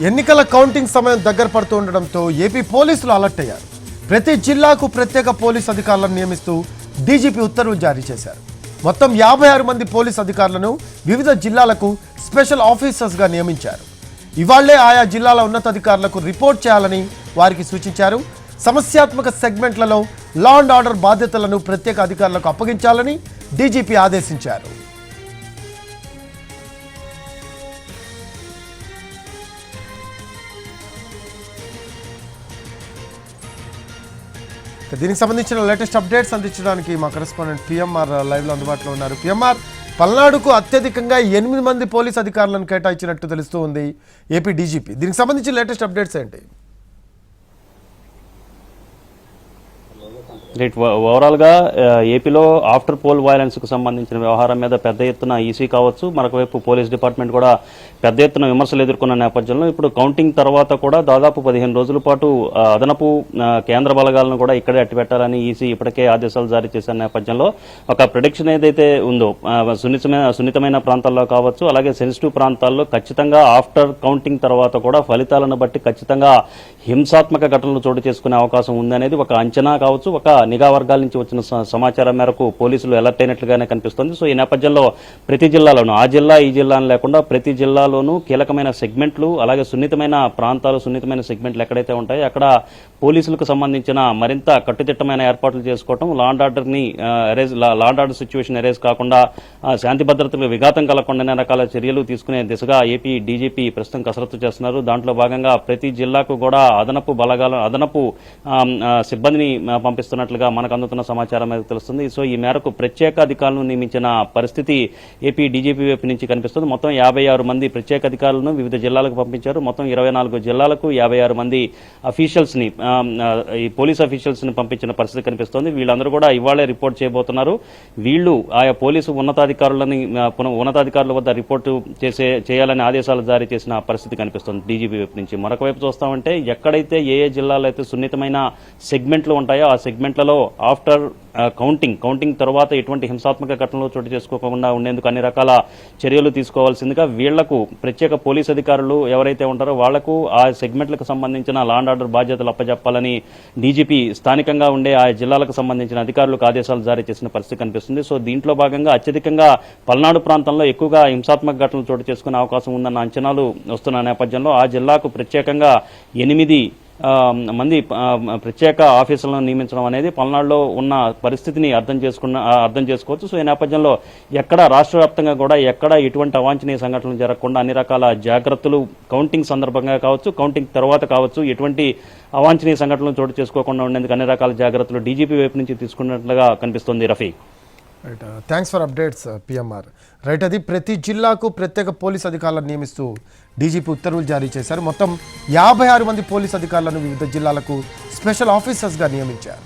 ఎన్నికల కౌంటింగ్ సమయం దగ్గర పడుతూ ఉండడంతో ఏపీ పోలీసులు అలర్ట్ అయ్యారు. ప్రతి జిల్లాకు ప్రత్యేక పోలీస్ అధికారులను నియమిస్తూ డీజీపీ ఉత్తర్వులు జారీ చేశారు. మొత్తం యాభై ఆరు మంది పోలీస్ అధికారులను వివిధ జిల్లాలకు స్పెషల్ ఆఫీసర్స్గా నియమించారు. ఇవాళ్ళే ఆయా జిల్లాల ఉన్నతాధికారులకు రిపోర్ట్ చేయాలని వారికి సూచించారు. సమస్యాత్మక సెగ్మెంట్లలో లా అండ్ ఆర్డర్ బాధ్యతలను ప్రత్యేక అధికారులకు అప్పగించాలని డీజీపీ ఆదేశించారు. దీనికి సంబంధించిన లేటెస్ట్ అప్డేట్స్ అందించడానికి మా కరెస్పాండెంట్ పిఎంఆర్ లైవ్లో అందుబాటులో ఉన్నారు. పిఎంఆర్ పల్నాడుకు అత్యధికంగా ఎనిమిది మంది పోలీస్ అధికారులను కేటాయించినట్టు తెలుస్తూ ఉంది. ఏపీ డీజీపీ దీనికి సంబంధించిన లేటెస్ట్ అప్డేట్స్ ఏంటి? రైట్ ఓవరాల్గా ఏపీలో ఆఫ్టర్ పోల్ వైలెన్స్కు సంబంధించిన వ్యవహారం మీద పెద్ద ఎత్తున ఈసీ కావచ్చు. మరొకవైపు పోలీస్ డిపార్ట్మెంట్ కూడా పెద్ద ఎత్తున విమర్శలు ఎదుర్కొన్న నేపథ్యంలో ఇప్పుడు కౌంటింగ్ తర్వాత కూడా దాదాపు పదిహేను రోజుల పాటు అదనపు కేంద్ర బలగాలను కూడా ఇక్కడే అట్టిపెట్టాలని ఈసీ ఇప్పటికే ఆదేశాలు జారీ చేసిన నేపథ్యంలో ఒక ప్రొడిక్షన్ ఏదైతే ఉందో సున్నితమైన సున్నితమైన ప్రాంతాల్లో కావచ్చు అలాగే సెన్సిటివ్ ప్రాంతాల్లో ఖచ్చితంగా ఆఫ్టర్ కౌంటింగ్ తర్వాత కూడా ఫలితాలను బట్టి ఖచ్చితంగా హింసాత్మక ఘటనలు చోటు చేసుకునే అవకాశం ఉందనేది ఒక అంచనా కావచ్చు ఒక నిఘా వర్గాల నుంచి వచ్చిన స- సమాచారం మేరకు పోలీసులు అలర్ట్ అయినట్లుగానే కనిపిస్తుంది. సో ఈ నేపథ్యంలో ప్రతి జిల్లాలోనూ ఆ జిల్లా ఈ జిల్లా అని లేకుండా ప్రతి జిల్లాలోనూ కీలకమైన సెగ్మెంట్లు అలాగే సున్నితమైన ప్రాంతాలు సున్నితమైన సెగ్మెంట్లు ఎక్కడైతే ఉంటాయో అక్కడ పోలీసులకు సంబంధించిన మరింత కట్టుదిట్టమైన ఏర్పాట్లు చేసుకోవటం లాండ్ ఆర్డర్ని అరేజ్ లాండ్ ఆర్డర్ సిచ్యువేషన్ అరేజ్ కాకుండా శాంతి భద్రతలు విఘాతం కలగకుండా రకాల చర్యలు తీసుకునే దిశగా ఏపీ డీజీపీ ప్రస్తుతం కసరత్తు చేస్తున్నారు. దాంట్లో భాగంగా ప్రతి జిల్లాకు కూడా అదనపు బలగాల అదనపు సిబ్బందిని పంపిస్తున్నట్లు చేస్తున్నట్లుగా మనకు అందుతున్న సమాచారం అయితే తెలుస్తుంది. సో ఈ మేరకు ప్రత్యేక అధికారులను నియమించిన పరిస్థితి ఏపీ డీజీపీ వైపు నుంచి కనిపిస్తుంది. మొత్తం యాభై ఆరు మంది ప్రత్యేక అధికారులను వివిధ జిల్లాలకు పంపించారు. మొత్తం ఇరవై నాలుగు జిల్లాలకు యాభై ఆరు మంది అఫీషియల్స్ని ఈ పోలీస్ అఫీషియల్స్ని పంపించిన పరిస్థితి కనిపిస్తోంది. వీళ్ళందరూ కూడా ఇవాళే రిపోర్ట్ చేయబోతున్నారు. వీళ్ళు ఆయా పోలీసు ఉన్నతాధికారులని ఉన్నతాధికారుల వద్ద రిపోర్టు చేసే చేయాలని ఆదేశాలు జారీ చేసిన పరిస్థితి కనిపిస్తుంది డీజీపీ వైపు నుంచి. మరొక వైపు చూస్తామంటే ఎక్కడైతే ఏ ఏ జిల్లాలో అయితే సున్నితమైన సెగ్మెంట్లు ఉంటాయో ఆ సెగ్మెంట్లలో ఆఫ్టర్ కౌంటింగ్ కౌంటింగ్ తర్వాత ఎటువంటి హింసాత్మక ఘటనలు చోటు చేసుకోకుండా ఉండేందుకు అన్ని రకాల చర్యలు తీసుకోవాల్సిందిగా వీళ్ళకు ప్రత్యేక పోలీస్ అధికారులు ఎవరైతే ఉంటారో వాళ్ళకు ఆ సెగ్మెంట్లకు సంబంధించిన లా అండ్ ఆర్డర్ బాధ్యతలు అప్పజెప్పాలని డీజీపీ స్థానికంగా ఉండే ఆ జిల్లాలకు సంబంధించిన అధికారులకు ఆదేశాలు జారీ చేసిన పరిస్థితి కనిపిస్తుంది. సో దీంట్లో భాగంగా అత్యధికంగా పల్నాడు ప్రాంతంలో ఎక్కువగా హింసాత్మక ఘటనలు చోటు చేసుకునే అవకాశం ఉందన్న అంచనాలు వస్తున్న నేపథ్యంలో ఆ జిల్లాకు ప్రత్యేకంగా ఎనిమిది మంది ప్రత్యేక ఆఫీసులను నియమించడం అనేది పల్నాడులో ఉన్న పరిస్థితిని అర్థం చేసుకున్న అర్థం చేసుకోవచ్చు. సో ఈ నేపథ్యంలో ఎక్కడ రాష్ట్ర వ్యాప్తంగా కూడా ఎక్కడ ఎటువంటి అవాంఛనీయ సంఘటనలు జరగకుండా అన్ని రకాల జాగ్రత్తలు కౌంటింగ్ సందర్భంగా కావచ్చు కౌంటింగ్ తర్వాత కావచ్చు ఎటువంటి అవాంఛనీయ సంఘటనలు చోటు చేసుకోకుండా ఉండేందుకు అన్ని రకాల జాగ్రత్తలు డీజీపీ వైపు నుంచి తీసుకున్నట్లుగా కనిపిస్తుంది Rafi. Right thanks for updates PMR right అది ప్రతి జిల్లాకు ప్రత్యేక పోలీస్ అధికారులను నియమిస్తూ డీజీపీ ఉత్తర్వులు జారీ చేశారు. మొత్తం యాభై ఆరు మంది పోలీస్ అధికారులను వివిధ జిల్లాలకు స్పెషల్ ఆఫీసర్స్గా నియమించారు.